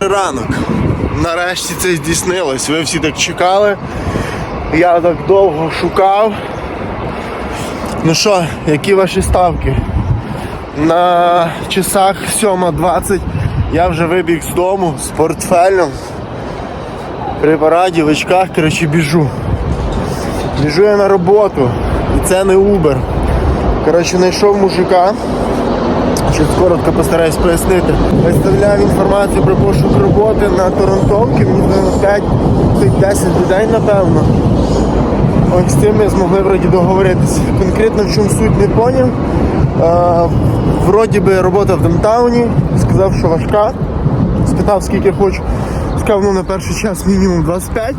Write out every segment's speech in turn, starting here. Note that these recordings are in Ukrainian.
Ранок. Нарешті це здійснилось. Ви всі так чекали. Я так довго шукав. Ну що, які ваші ставки? На часах 7.20 я вже вибіг з дому з портфелем. При параді, в очках, коротше, біжу. Біжу я на роботу. І це не Uber. Коротше, знайшов мужика. Щось коротко постараюсь пояснити. Виставляв інформацію про пошук роботи на Торонтовки, мені було 5 10 людей, напевно. Ось з цим ми змогли вроді договоритися. Конкретно в чому суть не поняв. Вроді би робота в Домтауні, сказав, що важка. Спитав, скільки хочу. Сказав, ну на перший час мінімум 25.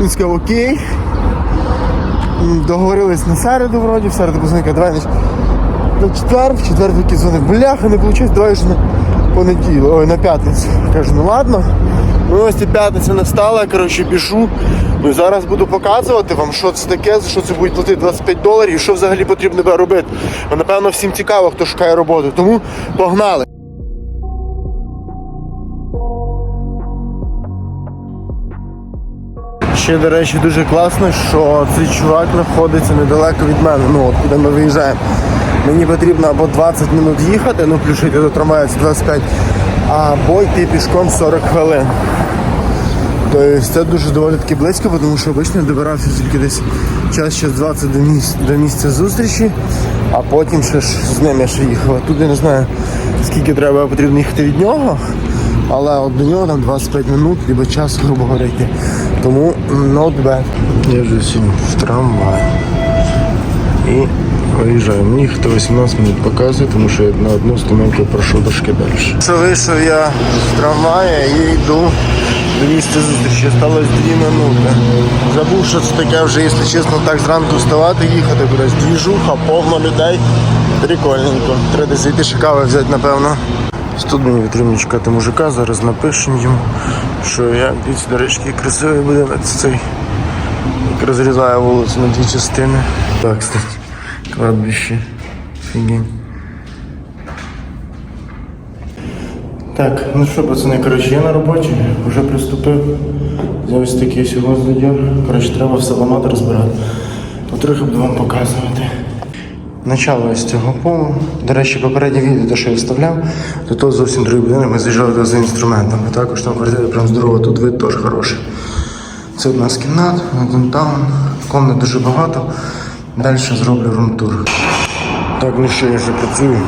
Він сказав, окей. Договорились на середу, вроді, в середу позвонив, давай значить, на четвер, в четвер такий дзвонив, бляха, не вийшло, давай ж на понеділок, ой, на п'ятницю. Кажу, ну ладно. Ну ось і п'ятниця настала, коротше, біжу. Ну і зараз буду показувати вам, що це таке, за що це будуть платити 25 доларів і що взагалі потрібно робити. Бо, напевно, всім цікаво, хто шукає роботу. Тому погнали. Ще, до речі, дуже класно, що цей чувак знаходиться недалеко від мене, ну от куди ми виїжджаємо. Мені потрібно або 20 минут їхати, ну плюс до трамваю це 25, або йти пішком 40 хвилин. Тобто це дуже доволі таки близько, тому що обично добирався тільки десь час ще 20 до місця, до місця зустрічі, а потім ще ж з ним я ще їхав. Тут я не знаю, скільки треба потрібно їхати від нього, але от до нього там 25 минут, либо час, грубо говоря, йти. Тому not bad. Я вже сім в трамвай. І виїжджаю. Мені їхати 18 минут показує, тому що я на одну стоминку пройшов трошки далі. Що вийшов я з трамвая і йду до місця зустрічі. Сталося 2 минути. Забув, що це таке вже, якщо чесно, так зранку вставати, їхати кудись. Двіжуха, повно людей. Прикольненько. Треба десь зайти ще кави взяти, напевно. Тут мені потрібно чекати мужика, зараз напишемо йому, що я дивіться, до речі, красивий буде цей. Розрізає вулицю на дві частини. Так, кстати, кладбище. Фігінь. Так, ну що, пацани, коротше, я на роботі, вже приступив. Взяв ось такий всього здадів. Коротше, треба все ламати, розбирати. Потрохи буду вам показувати. Начало з цього полу. До речі, попереднє відео, те, що я вставляв, то то зовсім другий будинок, ми заїжджали туди за інструментами. Також там квартира прям здорова, тут вид теж хороший. Це одна з кімнат, на Донтаун. Комнат дуже багато. Далі зроблю румтур. Так, ну що, я вже працюю.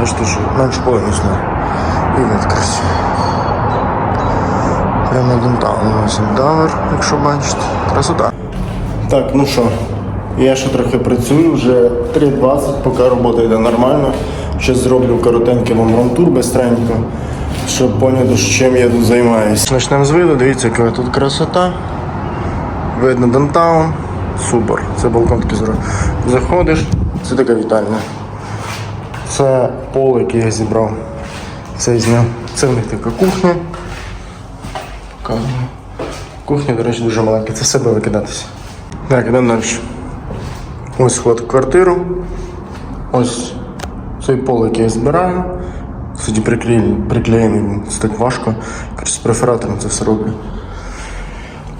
Бачите, що менш повністю. І вид красивий. Прямо на Донтаун. Ось Давер, якщо бачите. Красота. Так, ну що, я ще трохи працюю, вже 3.20, поки робота йде нормально. Ще зроблю коротенький вам румтур бистренько, щоб поняти, з чим я тут займаюся. Почнемо з виду, дивіться, яка тут красота. Видно Донтаун. Супер. Це балкон такий зробив. Заходиш, це така вітальня. Це пол, який я зібрав. Це зняв. Це в них така кухня. Показую. Кухня, до речі, дуже маленька. Це в себе викидатися. Так, йдемо далі. Ось вход в квартиру. Ось цей пол, який я збираю. Кстати, приклеєний. Це так важко. З перфоратором це все роблю.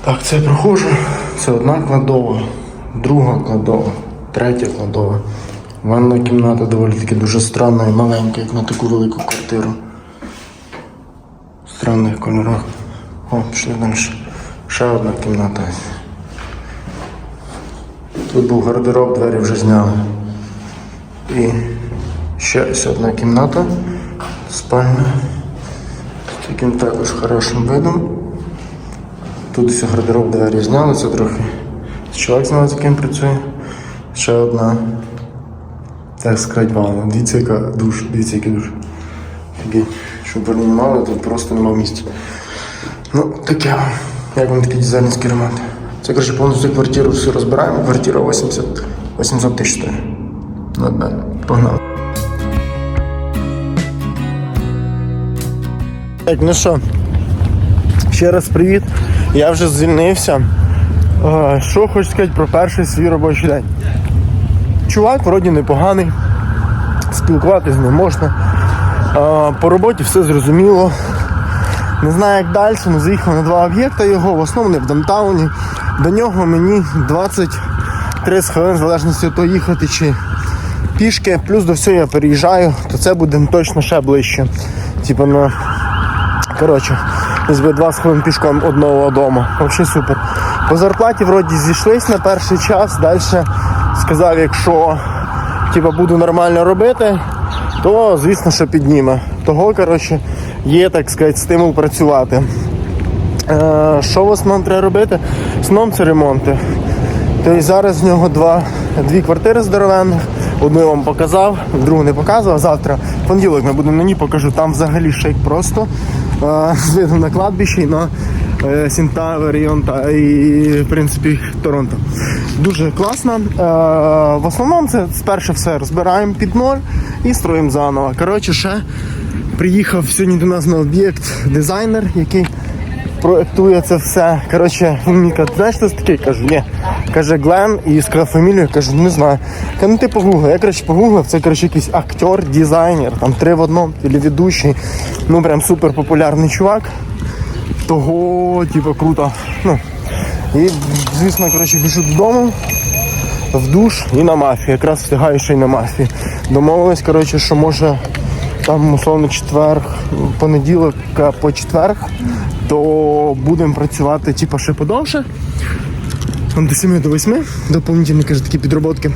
Так, це я проходжу. Це одна кладова, друга кладова, третя кладова. Ванна кімната доволі таки дуже странна і маленька, як на таку велику квартиру. В странних кольорах. О, пішли далі. Ще одна кімната. Тут був гардероб, двері вже зняли. І ще ось одна кімната, спальня. З таким також хорошим видом. Тут все гардероб, двері зняли, це трохи. Чоловік знає, з яким працює. Ще одна. Так сказати, ванна. Дивіться, яка душ, дивіться, який душ. Щоб ви розуміли, тут просто нема місця. Ну, таке. Як вам такий дизайнерський ремонт? Це, коротше, повністю квартиру всю розбираємо. Квартира 80, 800 тисяч стоїть. Not bad. Погнали. Так, ну що, ще раз привіт. Я вже звільнився. Що хочу сказати про перший свій робочий день. Чувак вроді непоганий, спілкуватись не можна. По роботі все зрозуміло. Не знаю як далі, але заїхав на два об'єкти його, в основному в Дантауні. До нього мені 20-30 хвилин, в залежності від того їхати чи пішки. Плюс до всього я переїжджаю, то це буде точно ще ближче. Типу на коротше, десь би 20 хвилин пішком одного дому. Взагалі супер. По зарплаті вроді зійшлись на перший час. Далі сказав, якщо типу, буду нормально робити, то звісно, що підніме. Того, коротше, є, так сказати, стимул працювати. Е, що в основному треба робити? В основному це ремонти. Тобто зараз в нього два, дві квартири здоровенних. Одну я вам показав, другу не показував. Завтра, в понеділок ми будемо на ній покажу. Там взагалі шейк просто е, з видом на кладбище і на е, Сінтавер і, в принципі Торонто. Дуже класно. В основному це спершу все розбираємо під ноль і строїмо заново. Коротше, ще приїхав сьогодні до нас на об'єкт дизайнер, який проектує це все. Коротше, мені каже, знаєш, хто це такий? Кажу, ні. Каже Глен і сказав фамілію, кажу, не знаю. Каже, ну ти погугли. Я коротше погуглив, це коротше якийсь актер, дизайнер, там три в одному, телеведущий. Ну прям супер популярний чувак. Того, типу, круто. Ну. І, звісно, коротше, біжу додому в душ і на мафію. Якраз встигаю ще й на мафії. Домовились, коротше, що може там условно четвер, понеділок по четверг, то будемо працювати типу, ще подовше. Там до 7 до 8, доповнительні каже, такі підроботки.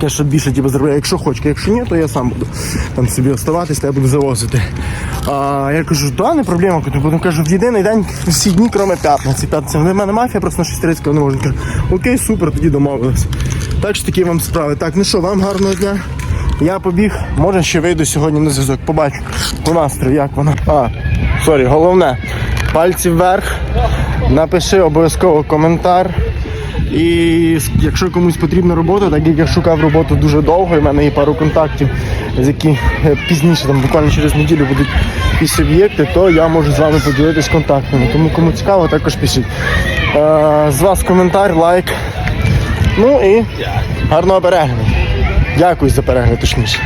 Каже, що більше типу, зробляю, якщо хочеш, якщо ні, то я сам буду там собі оставатися, я буду завозити. А я кажу, да, не проблема, бо кажу, в єдиний день всі дні, крім п'ятниці. П'ятниця в мене мафія, просто на 6 не можу. Кажу, окей, супер, тоді домовились. Так що такі вам справи. Так, ну що, вам гарного дня. Я побіг, може ще вийду сьогодні на зв'язок. Побачу по настрою, як воно. А, сорі, головне. Пальці вверх. Напиши обов'язково коментар. І якщо комусь потрібна робота, так як я шукав роботу дуже довго, і в мене є пару контактів, з які е, пізніше, там буквально через неділю будуть якісь об'єкти, то я можу з вами поділитись контактами. Тому кому цікаво, також пишіть. Е, з вас коментар, лайк. Ну і гарного перегляду. Дякую за перегляд, точніше.